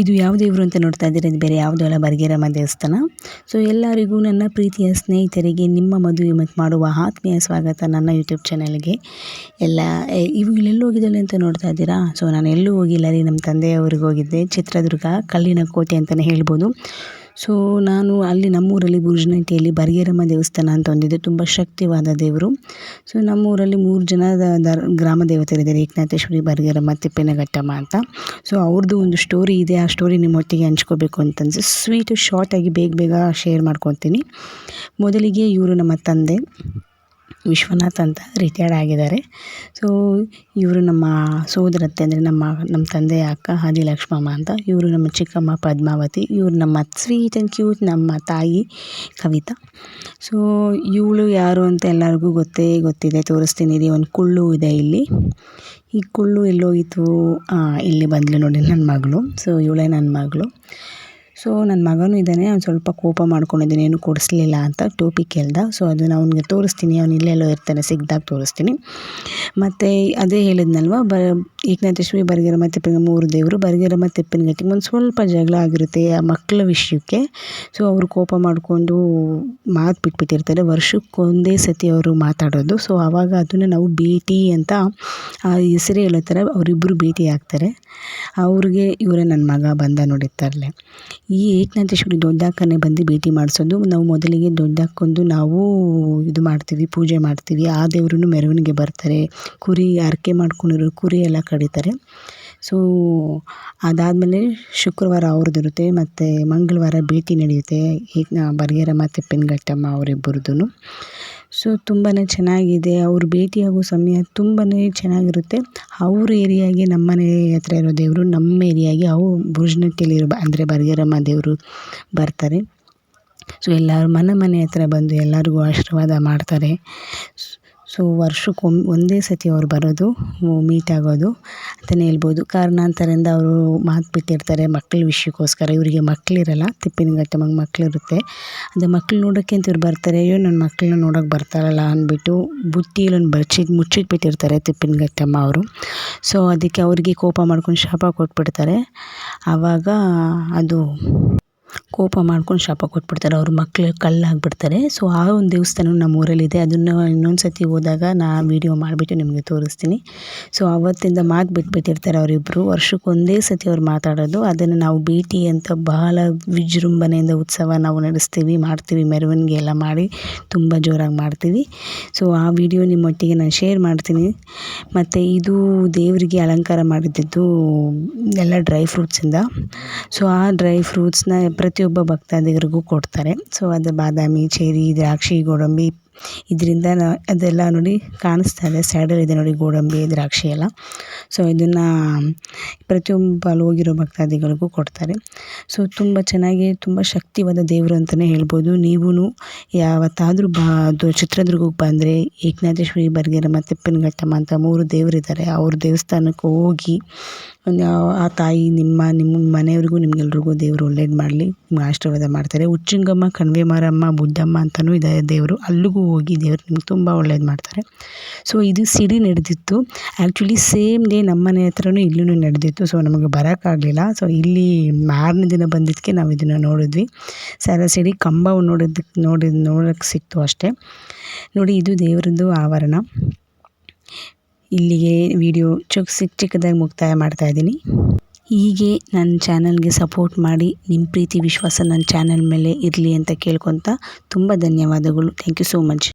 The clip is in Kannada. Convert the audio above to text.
ಇದು ಯಾವ ದೇವರು ಅಂತ ನೋಡ್ತಾ ಇದ್ದೀರಿ? ಇದು ಬೇರೆ ಯಾವುದೂ ಅಲ್ಲ, ಬರ್ಗೇರಮ್ಮ ದೇವಸ್ಥಾನ. ಸೊ ಎಲ್ಲರಿಗೂ ನನ್ನ ಪ್ರೀತಿಯ ಸ್ನೇಹಿತರಿಗೆ, ನಿಮ್ಮ ಮದುವೆ ಮತ್ತು ಮಾಡುವ ಆತ್ಮೀಯ ಸ್ವಾಗತ ನನ್ನ ಯೂಟ್ಯೂಬ್ ಚಾನಲ್ಗೆ ಎಲ್ಲ ಇವು ಇಲ್ಲೆಲ್ಲೂ ಹೋಗಿದ್ದಾಳೆ ಅಂತ ನೋಡ್ತಾ ಇದ್ದೀರಾ? ಸೊ ನಾನು ಎಲ್ಲೂ ಹೋಗಿಲ್ಲ ರೀ, ನಮ್ಮ ತಂದೆಯವ್ರಿಗೆ ಹೋಗಿದ್ದೆ. ಚಿತ್ರದುರ್ಗ, ಕಲ್ಲಿನ ಕೋಟೆ ಅಂತಲೇ ಹೇಳ್ಬೋದು. ಸೊ ನಾನು ಅಲ್ಲಿ ನಮ್ಮೂರಲ್ಲಿ ಬುರ್ಜ್ನಟ್ಟಿಯಲ್ಲಿ ಬರ್ಗೇರಮ್ಮ ದೇವಸ್ಥಾನ ಅಂತ ಒಂದಿದೆ. ತುಂಬ ಶಕ್ತಿವಾದ ದೇವರು. ಸೊ ನಮ್ಮೂರಲ್ಲಿ ಮೂರು ಜನ ದರ್ ಗ್ರಾಮ ದೇವತೆಗಳಿದ್ದಾರೆ. ಏಕನಾಥೇಶ್ವರಿ, ಬರ್ಗೇರಮ್ಮ, ತಿಪ್ಪೇನಘಟ್ಟಮ್ಮ ಅಂತ. ಸೊ ಅವ್ರದ್ದು ಒಂದು ಸ್ಟೋರಿ ಇದೆ. ಆ ಸ್ಟೋರಿ ನಿಮ್ಮೊಟ್ಟಿಗೆ ಹಂಚ್ಕೋಬೇಕು ಅಂತಂದರೆ ಸ್ವೀಟು ಶಾರ್ಟಾಗಿ ಬೇಗ ಬೇಗ ಶೇರ್ ಮಾಡ್ಕೊತೀನಿ. ಮೊದಲಿಗೆ ಇವರು ನಮ್ಮ ತಂದೆ. ವಿಶ್ವನಾಥ್ ಅಂತ ರಿಟೈರ್ಡ್ ಆಗಿದ್ದಾರೆ. ಸೊ ಇವರು ನಮ್ಮ ಸೋದರತ್ತೆ ಅಂದರೆ ನಮ್ಮ ನಮ್ಮ ತಂದೆಯ ಅಕ್ಕ ಆದಿಲಕ್ಷ್ಮಮ್ಮ ಅಂತ. ಇವರು ನಮ್ಮ ಚಿಕ್ಕಮ್ಮ ಪದ್ಮಾವತಿ, ಇವರು ನಮ್ಮ ಸ್ವೀಟ್ ಆ್ಯಂಡ್ ಕ್ಯೂಟ್ ನಮ್ಮ ತಾಯಿ ಕವಿತಾ. ಸೊ ಇವಳು ಯಾರು ಅಂತ ಎಲ್ಲರಿಗೂ ಗೊತ್ತೇ ಗೊತ್ತಿದೆ, ತೋರಿಸ್ತೀನಿ. ಇದೆ ಒಂದು ಕುಳ್ಳು ಇದೆ ಇಲ್ಲಿ. ಈ ಕುಳ್ಳು ಎಲ್ಲೋಯಿತು ಇಲ್ಲಿ ಬಂದ್ಲು ನೋಡಿ ನನ್ನ ಮಗಳು. ಸೊ ಇವಳೇ ನನ್ನ ಮಗಳು. ಸೊ ನನ್ನ ಮಗನೂ ಇದ್ದಾನೆ ಅವ್ನು ಸ್ವಲ್ಪ ಕೋಪ ಮಾಡ್ಕೊಂಡಿದ್ದೀನಿ ಏನು ಕೊಡಿಸ್ಲಿಲ್ಲ ಅಂತ ಟೋಪಿ ಕೇಳ್ದ. ಸೊ ಅದನ್ನು ಅವ್ನಿಗೆ ತೋರಿಸ್ತೀನಿ. ಅವ್ನು ಇಲ್ಲೆಲ್ಲೋ ಇರ್ತಾನೆ. ಸಿಕ್ಕಿದಾಗ ತೋರಿಸ್ತೀನಿ. ಮತ್ತು ಅದೇ ಹೇಳಿದ್ನಲ್ವ, ಬ ಏಕನಾಥೇಶ್ವರಿ ಬರಗೇರಮ್ಮ ತಿಪ್ಪನ ಮೂರು ದೇವರು ಬರಗೇರಮ್ಮ ತಿಪ್ಪನಗಟ್ಟಿಗೆ ಒಂದು ಸ್ವಲ್ಪ ಜಗಳ ಆಗಿರುತ್ತೆ ಆ ಮಕ್ಕಳ ವಿಷಯಕ್ಕೆ. ಸೊ ಅವರು ಕೋಪ ಮಾಡಿಕೊಂಡು ಮಾತು ಬಿಟ್ಬಿಟ್ಟಿರ್ತಾರೆ. ವರ್ಷಕ್ಕೊಂದೇ ಸತಿ ಅವರು ಮಾತಾಡೋದು. ಸೊ ಆವಾಗ ಅದನ್ನು ನಾವು ಭೇಟಿ ಅಂತ ಆ ಹೆಸರೇ ಹೇಳೋ ಥರ ಅವರಿಬ್ಬರು ಭೇಟಿ ಆಗ್ತಾರೆ. ಅವ್ರಿಗೆ ಇವರೇ ನನ್ನ ಮಗ ಬಂದ ನೋಡಿ ತರಲೆ ಈ ಏಕನಾಥೇಶ್ವರಿ ದೊಡ್ಡಕ್ಕನೇ ಬಂದು ಭೇಟಿ ಮಾಡಿಸೋದು. ನಾವು ಮೊದಲಿಗೆ ದೊಡ್ಡಕ್ಕೊಂದು ನಾವು ಇದು ಮಾಡ್ತೀವಿ, ಪೂಜೆ ಮಾಡ್ತೀವಿ. ಆ ದೇವ್ರೂ ಮೆರವಣಿಗೆ ಬರ್ತಾರೆ. ಕುರಿ ಹರಕೆ ಮಾಡ್ಕೊಂಡಿರೋ ಕುರಿ ಎಲ್ಲ ಕಡಿತಾರೆ ಸೊ ಅದಾದಮೇಲೆ ಶುಕ್ರವಾರ ಅವ್ರದ್ದಿರುತ್ತೆ, ಮತ್ತು ಮಂಗಳವಾರ ಭೇಟಿ ನಡೆಯುತ್ತೆ, ಏಕ ಬರ್ಗೇರಮ್ಮ ತಿಪ್ಪಿನಘಟ್ಟಮ್ಮ ಅವರಿಬ್ಬರದ್ದು ಸೊ ತುಂಬಾ ಚೆನ್ನಾಗಿದೆ. ಅವ್ರು ಭೇಟಿಯಾಗೋ ಸಮಯ ತುಂಬಾ ಚೆನ್ನಾಗಿರುತ್ತೆ. ಅವ್ರ ಏರಿಯಾಗೆ ನಮ್ಮ ಮನೆ ಹತ್ರ ಇರೋ ದೇವರು, ನಮ್ಮ ಏರಿಯಾಗೆ ಅವು ಬುರ್ಜ್ನಟ್ಟಿಲಿರೋ ಅಂದರೆ ಬರ್ಗೇರಮ್ಮ ದೇವರು ಬರ್ತಾರೆ. ಸೊ ಎಲ್ಲರೂ ಮನೆ ಮನೆ ಹತ್ರ ಬಂದು ಎಲ್ಲರಿಗೂ ಆಶೀರ್ವಾದ ಮಾಡ್ತಾರೆ. ಸೊ ವರ್ಷಕ್ಕೊಮ್ಮೆ ಒಂದೇ ಸತಿ ಅವ್ರು ಬರೋದು ಮೀಟ್ ಆಗೋದು ಅಂತಲೇ ಹೇಳ್ಬೋದು. ಕಾರಣಾಂತರದಿಂದ ಅವರು ಮಾತು ಬಿಟ್ಟಿರ್ತಾರೆ ಮಕ್ಳ ವಿಷಯಕ್ಕೋಸ್ಕರ. ಇವರಿಗೆ ಮಕ್ಕಳಿರಲ್ಲ ತಿಪ್ಪಿನಘಟ್ಟಮ್ಮಗೆ ಮಕ್ಕಳಿರುತ್ತೆ ಅದು ಮಕ್ಳು ನೋಡೋಕ್ಕೆ ಅಂತ ಇವ್ರು ಬರ್ತಾರೆ, ಅಯ್ಯೋ ನನ್ನ ಮಕ್ಕಳನ್ನ ನೋಡೋಕೆ ಬರ್ತಾರಲ್ಲ ಅಂದ್ಬಿಟ್ಟು ಒಂದು ಬಚ್ಚಿ ಮುಚ್ಚಿಟ್ಬಿಟ್ಟಿರ್ತಾರೆ ತಿಪ್ಪಿನಘಟ್ಟಮ್ಮ ಅವರು. ಸೊ ಅದಕ್ಕೆ ಅವ್ರಿಗೆ ಕೋಪ ಮಾಡ್ಕೊಂಡು ಶಾಪ ಕೊಟ್ಬಿಡ್ತಾರೆ. ಆವಾಗ ಅದು ಕೋಪ ಮಾಡ್ಕೊಂಡು ಶಾಪ ಕೊಟ್ಬಿಡ್ತಾರೆ. ಅವ್ರ ಮಕ್ಳು ಕಳ್ಳಾಗ್ಬಿಡ್ತಾರೆ. ಸೊ ಆ ಒಂದು ದೇವಸ್ಥಾನ ನಮ್ಮ ಊರಲ್ಲಿದೆ. ಅದನ್ನು ಇನ್ನೊಂದು ಸತಿ ಹೋದಾಗ ನಾ ವೀಡಿಯೋ ಮಾಡಿಬಿಟ್ಟು ನಿಮಗೆ ತೋರಿಸ್ತೀನಿ. ಸೊ ಅವತ್ತಿಂದ ಮಾತು ಬಿಟ್ಬಿಟ್ಟಿರ್ತಾರೆ ಅವರಿಬ್ಬರು ವರ್ಷಕ್ಕೆ ಒಂದೇ ಸತಿ ಅವ್ರು ಮಾತಾಡೋದು. ಅದನ್ನು ನಾವು ಭೇಟಿ ಅಂತ ಬಹಳ ವಿಜೃಂಭಣೆಯಿಂದ ಉತ್ಸವ ನಾವು ನಡೆಸ್ತೀವಿ, ಮಾಡ್ತೀವಿ, ಮೆರವಣಿಗೆ ಎಲ್ಲ ಮಾಡಿ ತುಂಬ ಜೋರಾಗಿ ಮಾಡ್ತೀವಿ. ಸೊ ಆ ವಿಡಿಯೋ ನಿಮ್ಮೊಟ್ಟಿಗೆ ನಾನು ಶೇರ್ ಮಾಡ್ತೀನಿ. ಮತ್ತು ಇದು ದೇವರಿಗೆ ಅಲಂಕಾರ ಮಾಡಿದ್ದು ಎಲ್ಲ ಡ್ರೈ ಫ್ರೂಟ್ಸಿಂದ ಸೊ ಆ ಡ್ರೈ ಫ್ರೂಟ್ಸ್ನ ಪ್ರತಿಯೊಬ್ಬ ಭಕ್ತಾದಿಗಳಿಗೂ ಕೊಡ್ತಾರೆ. ಸೊ ಅದು ಬಾದಾಮಿ, ಚೇರಿ, ದ್ರಾಕ್ಷಿ, ಗೋಡಂಬಿ ಇದರಿಂದ ಅದೆಲ್ಲ ನೋಡಿ ಕಾಣಿಸ್ತಾ ಇದೆ. ಸೈಡಲ್ಲಿದೆ ನೋಡಿ ಗೋಡಂಬಿ, ದ್ರಾಕ್ಷಿ ಎಲ್ಲ. ಸೊ ಇದನ್ನು ಪ್ರತಿಯೊಬ್ಬ ಅಲ್ಲಿ ಹೋಗಿರೋ ಭಕ್ತಾದಿಗಳಿಗೂ ಕೊಡ್ತಾರೆ. ಸೊ ತುಂಬ ಚೆನ್ನಾಗಿ, ತುಂಬ ಶಕ್ತಿವಾದ ದೇವರು ಅಂತಲೇ ಹೇಳ್ಬೋದು. ನೀವೂ ಯಾವತ್ತಾದರೂ ಬಾ ಅದು ಚಿತ್ರದುರ್ಗಕ್ಕೆ ಬಂದರೆ ಏಕನಾಥೇಶ್ವರಿ, ಬರ್ಗೇರಮ್ಮ, ತಿಪ್ಪನಘಟ್ಟಮ್ಮ ಅಂತ ಮೂರು ದೇವರಿದ್ದಾರೆ. ಅವ್ರ ದೇವಸ್ಥಾನಕ್ಕೆ ಹೋಗಿ ಆ ತಾಯಿ ನಿಮ್ಮ ನಿಮ್ಮ ಮನೆಯವ್ರಿಗೂ ನಿಮ್ಗೆಲ್ರಿಗೂ ದೇವರು ಒಳ್ಳೇದು ಮಾಡಲಿ, ನಿಮ್ಗೆ ಆಶೀರ್ವಾದ ಮಾಡ್ತಾರೆ. ಉಚ್ಚಿಂಗಮ್ಮ, ಕಣ್ವೆ ಮಾರಮ್ಮ, ಬುದ್ಧಮ್ಮ ಅಂತಲೂ ಇದೆ ದೇವರು. ಅಲ್ಲಿಗೂ ಹೋಗಿ ದೇವರು ನಿಮ್ಗೆ ತುಂಬ ಒಳ್ಳೇದು ಮಾಡ್ತಾರೆ. ಸೊ ಇದು ಸಿಡಿ ನಡೆದಿತ್ತು. ಆ್ಯಕ್ಚುಲಿ ಸೇಮ್ ಡೇ ನಮ್ಮ ಮನೆ ಹತ್ರನೂ ಇಲ್ಲೂ ನಡೆದಿತ್ತು. ಸೊ ನಮಗೆ ಬರೋಕ್ಕಾಗಲಿಲ್ಲ. ಸೊ ಇಲ್ಲಿ ಮಾರನೇ ದಿನ ಬಂದಿದ್ದಕ್ಕೆ ನಾವು ಇದನ್ನು ನೋಡಿದ್ವಿ. ಸರ ಸಿಡಿ ಕಂಬ ನೋಡೋದಕ್ಕೆ ನೋಡಿದ ನೋಡೋಕ್ಕೆ ಸಿಕ್ತು ಅಷ್ಟೇ. ನೋಡಿ, ಇದು ದೇವರದ್ದು ಆವರಣ. ಇಲ್ಲಿಗೆ ವಿಡಿಯೋ ಚುಕ್ ಚಿಕ್ಕ ಚಿಕ್ಕದಾಗಿ ಮುಕ್ತಾಯ ಮಾಡ್ತಾ ಇದ್ದೀನಿ. ಹೀಗೆ ನನ್ನ ಚಾನಲ್ಗೆ ಸಪೋರ್ಟ್ ಮಾಡಿ ನಿಮ್ಮ ಪ್ರೀತಿ ವಿಶ್ವಾಸ ನನ್ನ ಚಾನಲ್ ಮೇಲೆ ಇರಲಿ ಅಂತ ಕೇಳ್ಕೊತ ತುಂಬ ಧನ್ಯವಾದಗಳು. Thank you so much